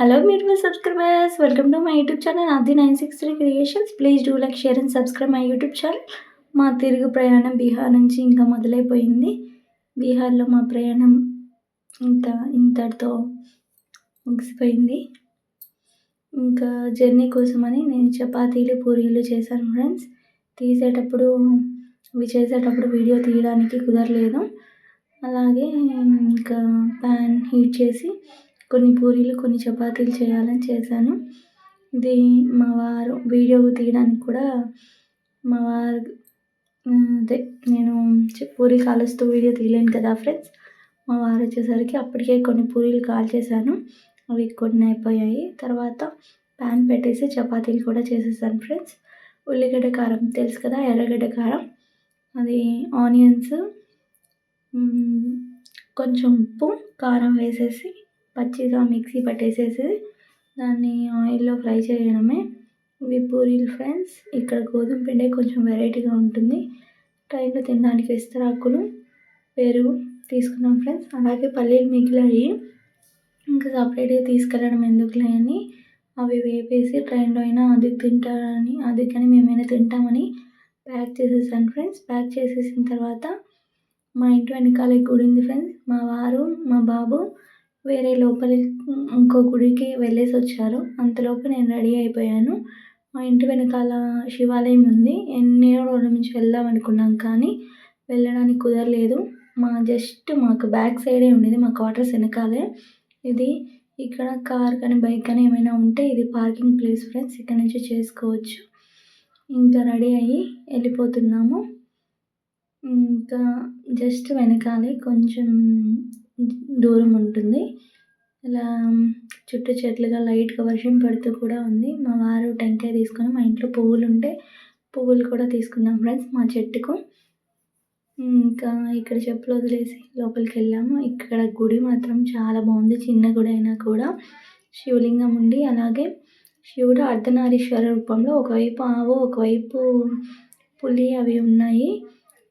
Hello beautiful subscribers welcome to my YouTube channel అది nine six three creations please do like share and subscribe my YouTube channel మా తిరుగు ప్రయాణం బీహార్ నుంచి ఇంకా మొదలైపోయింది. బీహార్లో మా ప్రయాణం ఇంత ఇంతటితో ముగిసిపోయింది. ఇంకా జర్నీ కోసమని నేను చపాతీలు పూరీలు చేశాను ఫ్రెండ్స్ తీసేటప్పుడు అవి చేసేటప్పుడు వీడియో తీయడానికి కుదరలేదు. అలాగే ఇంకా ప్యాన్ హీట్ చేసి కొన్ని పూరీలు కొన్ని చపాతీలు చేయాలని చేశాను. ఇది మా వారు వీడియో తీయడానికి కూడా మా వారు అదే నేను పూరి కాలుస్తూ వీడియో తీయలేను కదా ఫ్రెండ్స్. మా వారు వచ్చేసరికి అప్పటికే కొన్ని పూరీలు కాల్ చేశాను. అవి కొన్ని అయిపోయాయి. తర్వాత ప్యాన్ పెట్టేసి చపాతీలు కూడా చేసేసాను ఫ్రెండ్స్. ఉల్లిగడ్డ కారం తెలుసు కదా ఎర్రగడ్డ కారం. అది ఆనియన్స్ కొంచెం ఉప్పు కారం వేసేసి పచ్చిగా మిక్సీ పట్టేసేసి దాన్ని ఆయిల్లో ఫ్రై చేయడమే. ఇవి పూరీలు ఫ్రెండ్స్. ఇక్కడ గోధుమ పిండి కొంచెం వెరైటీగా ఉంటుంది. ట్రైన్లో తినడానికి విస్తరాకులు పెరుగు తీసుకున్నాం ఫ్రెండ్స్. అలాగే పల్లీలు మిగిలాయి. ఇంకా సపరేట్గా తీసుకెళ్ళడం ఎందుకులే అని అవి వేపేసి ట్రైన్లో అయినా అది తింటారని అది కానీ మేమైనా తింటామని ప్యాక్ చేసేసాను ఫ్రెండ్స్. ప్యాక్ చేసేసిన తర్వాత మా ఇంటి వెనకాల గుడి ఉంది ఫ్రెండ్స్. మా వారు మా బాబు వేరే లోపలి ఇంకో గుడికి వెళ్ళేసి వచ్చారు. అంతలోపు నేను రెడీ అయిపోయాను. మా ఇంటి వెనకాల శివాలయం ఉంది. ఎన్నో రోజుల నుంచి వెళ్దాం అనుకున్నాం కానీ వెళ్ళడానికి కుదరలేదు. మా జస్ట్ మాకు బ్యాక్ సైడే ఉండేది మా క్వార్టర్స్ వెనకాలే. ఇది ఇక్కడ కార్ కానీ బైక్ కానీ ఏమైనా ఉంటే ఇది పార్కింగ్ ప్లేస్ ఫ్రెండ్స్. ఇక్కడ నుంచి చేసుకోవచ్చు. ఇంకా రెడీ అయ్యి వెళ్ళిపోతున్నాము. ఇంకా జస్ట్ వెనకాలే కొంచెం దూరం ఉంటుంది. ఇలా చుట్టూ చెట్లుగా లైట్గా వర్షం పడుతూ కూడా ఉంది. మా వారు టెంకాయ తీసుకొని మా ఇంట్లో పువ్వులు ఉంటే పువ్వులు కూడా తీసుకున్నాం ఫ్రెండ్స్ మా చెట్టుకు. ఇంకా ఇక్కడ చెప్పులు వదిలేసి లోపలికి వెళ్ళాము. ఇక్కడ గుడి మాత్రం చాలా బాగుంది. చిన్న గుడి అయినా కూడా. శివలింగం ఉండి అలాగే శివుడు అర్ధనారీశ్వర రూపంలో ఒకవైపు ఆవు ఒకవైపు పులి అవి ఉన్నాయి.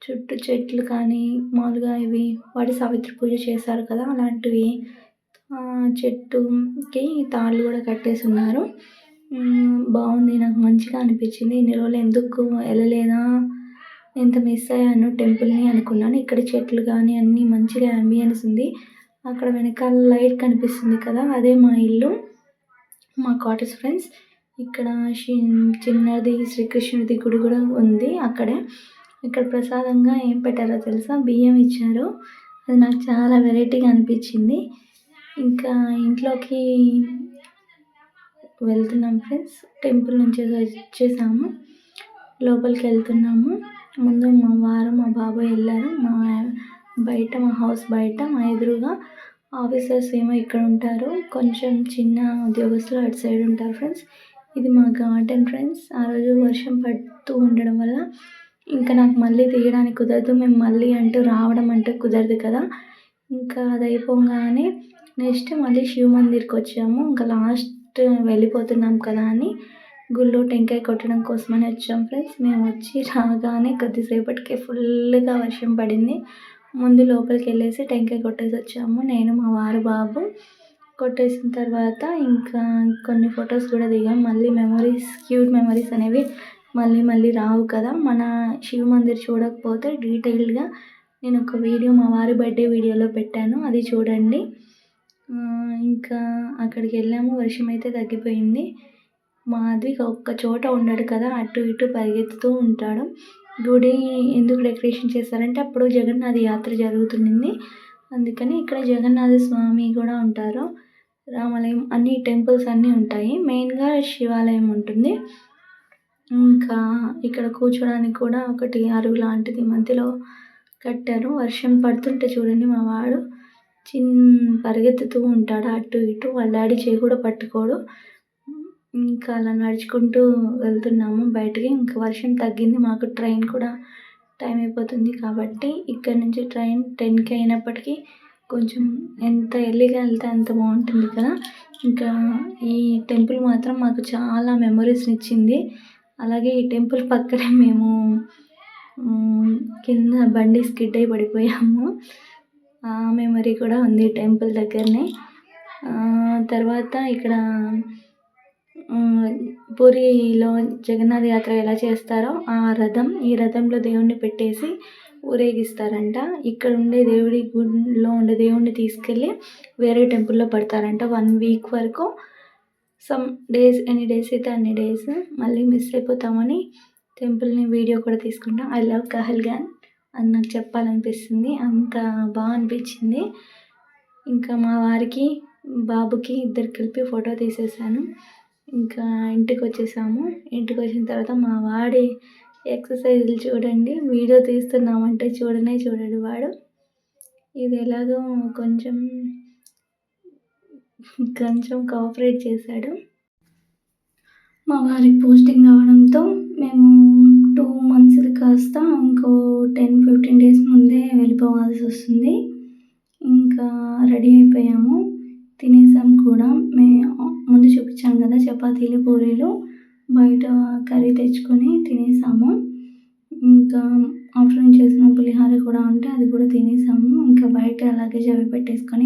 చుట్టూ చెట్లు కానీ మామూలుగా ఇవి వాటి సావిత్రి పూజ చేశారు కదా అలాంటివి. చెట్టుకి తాళ్ళు కూడా కట్టేసి ఉన్నారు. బాగుంది నాకు మంచిగా అనిపించింది. ఇన్ని రోజులు ఎందుకు వెళ్ళలేదా? ఎంత మిస్ అయ్యాను టెంపుల్ని అనుకున్నాను. ఇక్కడ చెట్లు కానీ అన్నీ మంచిగా అంబియన్స్ ఉంది. అక్కడ వెనకాల లైట్ కనిపిస్తుంది కదా అదే మా ఇల్లు. మా కాటేజ్ ఫ్రెండ్స్ ఇక్కడ చిన్నది శ్రీకృష్ణుడిది గుడి కూడా ఉంది అక్కడే. ఇక్కడ ప్రసాదంగా ఏం పెట్టారో తెలుసా? బియ్యం ఇచ్చారు. అది నాకు చాలా వెరైటీగా అనిపించింది. ఇంకా ఇంట్లోకి వెళ్తున్నాం ఫ్రెండ్స్. టెంపుల్ నుంచి వచ్చేసాము. లోపలికి వెళ్తున్నాము. ముందు మా వారు మా బాబాయ్ వెళ్ళారు. మా బయట మా హౌస్ బయట మా ఎదురుగా ఆఫీసర్స్ ఏమో ఇక్కడ ఉంటారు. కొంచెం చిన్న ఉద్యోగస్తులు అటు సైడ్ ఉంటారు ఫ్రెండ్స్. ఇది మా గార్డెన్ ఫ్రెండ్స్. ఆ రోజు వర్షం పడుతూ ఉండడం వల్ల ఇంకా నాకు మళ్ళీ తీయడానికి కుదరదు. మేము మళ్ళీ అంటూ రావడం అంటే కుదరదు కదా. ఇంకా అది అయిపోగానే నెక్స్ట్ మళ్ళీ శివ మందిర్కి వచ్చాము. ఇంకా లాస్ట్ వెళ్ళిపోతున్నాం కదా అని గుళ్ళో టెంకాయ కొట్టడం కోసమని వచ్చాం ఫ్రెండ్స్. మేము వచ్చి రాగానే కొద్దిసేపటికే ఫుల్గా వర్షం పడింది. ముందు లోపలికి వెళ్ళేసి టెంకాయ కొట్టేసి వచ్చాము. నేను మా వారు బాబు కొట్టేసిన తర్వాత ఇంకా కొన్ని ఫొటోస్ కూడా దిగాం. మళ్ళీ మెమరీస్ క్యూట్ మెమరీస్ అనేవి మళ్ళీ మళ్ళీ రావు కదా. మన శివ మందిర్ చూడకపోతే డీటెయిల్డ్గా నేను ఒక వీడియో మా వారి బర్త్డే వీడియోలో పెట్టాను. అది చూడండి. ఇంకా అక్కడికి వెళ్ళాము. వర్షం అయితే తగ్గిపోయింది. మాధవి ఒక్క చోట ఉండడు కదా. అటు ఇటు పరిగెత్తుతూ ఉంటాడు. గుడి ఎందుకు డెకరేషన్ చేస్తారంటే అప్పుడు జగన్నాథ యాత్ర జరుగుతుంది అందుకని ఇక్కడ జగన్నాథ స్వామి కూడా ఉంటారు. రామాలయం అన్ని టెంపుల్స్ అన్నీ ఉంటాయి. మెయిన్గా శివాలయం ఉంటుంది. ఇంకా ఇక్కడ కూర్చోడానికి కూడా ఒకటి అరుగు లాంటిది మధ్యలో కట్టారు. వర్షం పడుతుంటే చూడండి మా వాడు చిన్ పరిగెత్తుతూ ఉంటాడు అటు ఇటు వాళ్ళ డాడీ చేయి కూడా పట్టుకోడు. ఇంకా అలా నడుచుకుంటూ వెళ్తున్నాము బయటికి. ఇంకా వర్షం తగ్గింది మాకు ట్రైన్ కూడా టైం అయిపోతుంది కాబట్టి ఇక్కడ నుంచి ట్రైన్ టెన్కి అయినప్పటికీ కొంచెం ఎంత ఎర్లీగా వెళ్తే అంత బాగుంటుంది కదా. ఇంకా ఈ టెంపుల్ మాత్రం మాకు చాలా మెమొరీస్ని ఇచ్చింది. అలాగే ఈ టెంపుల్ పక్కనే మేము కింద బండి స్కిడ్ అయి పడిపోయాము. ఆ మెమరీ కూడా ఉంది టెంపుల్ దగ్గరనే. తర్వాత ఇక్కడ పూరిలో జగన్నాథ యాత్ర ఎలా చేస్తారో ఆ రథం ఈ రథంలో దేవుణ్ణి పెట్టేసి ఊరేగిస్తారంట. ఇక్కడ ఉండే దేవుడి గుడిలో ఉండే దేవుణ్ణి తీసుకెళ్ళి వేరే టెంపుల్లో పడతారంట. వన్ వీక్ వరకు సమ్ డేస్ ఎన్ని డేస్ అయితే అన్ని డేస్ మళ్ళీ మిస్ అయిపోతామని టెంపుల్ని వీడియో కూడా తీసుకుంటాం. ఐ లవ్ కహల్గాన్ అని నాకు చెప్పాలనిపిస్తుంది. అంత బాగా అనిపించింది. ఇంకా మా వారికి బాబుకి ఇద్దరు కలిపి ఫోటో తీసేసాను. ఇంకా ఇంటికి వచ్చేసాము. ఇంటికి వచ్చిన తర్వాత మా వాడి ఎక్సర్సైజులు చూడండి. వీడియో తీస్తున్నామంటే చూడనే చూడడు వాడు. ఇది ఎలాగో కొంచెం కొంచెం కోఆపరేట్ చేశాడు. మా వారికి పోస్టింగ్ రావడంతో మేము టూ మంత్స్ది కాస్త ఇంకో టెన్ ఫిఫ్టీన్ డేస్ ముందే వెళ్ళిపోవాల్సి వస్తుంది. ఇంకా రెడీ అయిపోయాము. తినేసాం కూడా. మే ముందు చూపించాం కదా చపాతీలు పూరీలు. బయట కర్రీ తెచ్చుకొని తినేసాము. ఇంకా ఆఫ్టర్నూన్ చేసిన పులిహోర కూడా ఉంటే అది కూడా తినేసాము. ఇంకా బయట అలాగే జవి పెట్టేసుకొని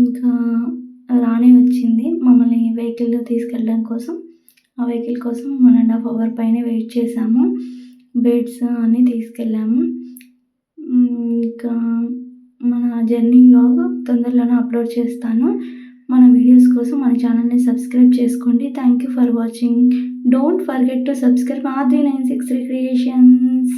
ఇంకా రానే వచ్చింది మమ్మల్ని వెహికల్లో తీసుకెళ్ళడం కోసం. ఆ వెహికల్ కోసం వన్ అండ్ హాఫ్ అవర్ పైన వెయిట్ చేసాము బెడ్స్ అన్నీ తీసుకెళ్ళాము. ఇంకా మన జర్నీ బ్లాగ్ తొందరలోనే అప్లోడ్ చేస్తాను. మన వీడియోస్ కోసం మన ఛానల్ని సబ్స్క్రైబ్ చేసుకోండి. Thank you for watching. Don't forget to subscribe. Adri nine six three creations.